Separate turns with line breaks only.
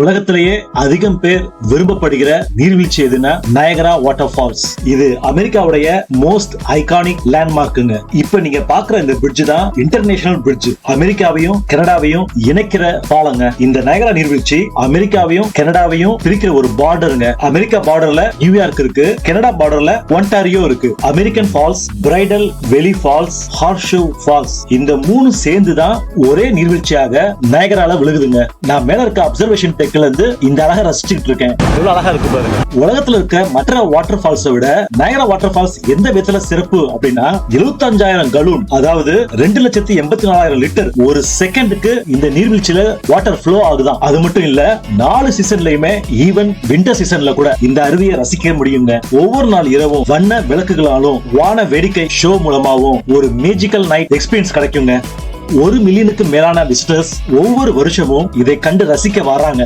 உலகத்திலேயே அதிகம் பேர் விரும்பப்படுகிற நீர்வீழ்ச்சி எதுன்னா நயகரா வாட்டர் ஃபால்ஸ் இது அமெரிக்காவுடைய மோஸ்ட் ஐகானிக் லேண்ட்மார்க்குங்க இப்ப நீங்க பாக்குற இந்த பிரிட்ஜ் தான் இன்டர்நேஷனல் பிரிட்ஜ் அமெரிக்காவையும் கனடாவையும் இணைக்கிற பாலங்க. இந்த நயகரா நீர்வீழ்ச்சி அமெரிக்காவையும் கனடாவையும் பிரிக்கிற ஒரு பார்டருங்க அமெரிக்கா பார்டர்ல நியூயார்க் இருக்கு. கனடா பார்டர்ல ஒன்டாரியோ இருக்கு. American Falls Bridal Veil Falls Horseshoe Falls இந்த மூணு சேர்ந்து தான் ஒரே நீர்வீழ்ச்சியாக நயகரால விழுகுதுங்க. நான் மேல இருக்க அப்சர்வேஷன் டெக்ல இருந்து இந்த அழகா ரசிச்சுட்டு இருக்கேன். எவ்வளவு அழகா இருக்கு பாருங்க. உலகத்துல இருக்க மற்ற வாட்டர் ஃபால்ஸை விட நயகரா வாட்டர் ஃபால்ஸ் எந்த விதத்துல சிறப்பு அப்படின்னா எழுபத்தஞ்சாயிரம் கலூன் அதாவது ரெண்டு லட்சத்தி எண்பத்தி நாலாயிரம் லிட்டர் ஒரு செகண்டுக்கு இந்த நீர்வீழ்ச்சியில வாட்டர் ஃப்ளோ ஆகுதான் அது மட்டும் இல்ல நாலு சீசன்லயுமே ஈவன் விண்டர் சீசன்ல கூட இந்த அருவியை ரசிக்க முடியுங்க. ஒவ்வொரு நாள் இரவும் வண்ண விளக்குகளாலும் வான வேடிக்கை ஷோ மூலமாவும் ஒரு மேஜிக்கல் நைட் எக்ஸ்பீரியன்ஸ் கிடைக்குங்க. ஒரு மில்லியனுக்கு மேலான விசிட்டர்ஸ் ஒவ்வொரு வருஷமும் இதை கண்டு ரசிக்க வராங்க.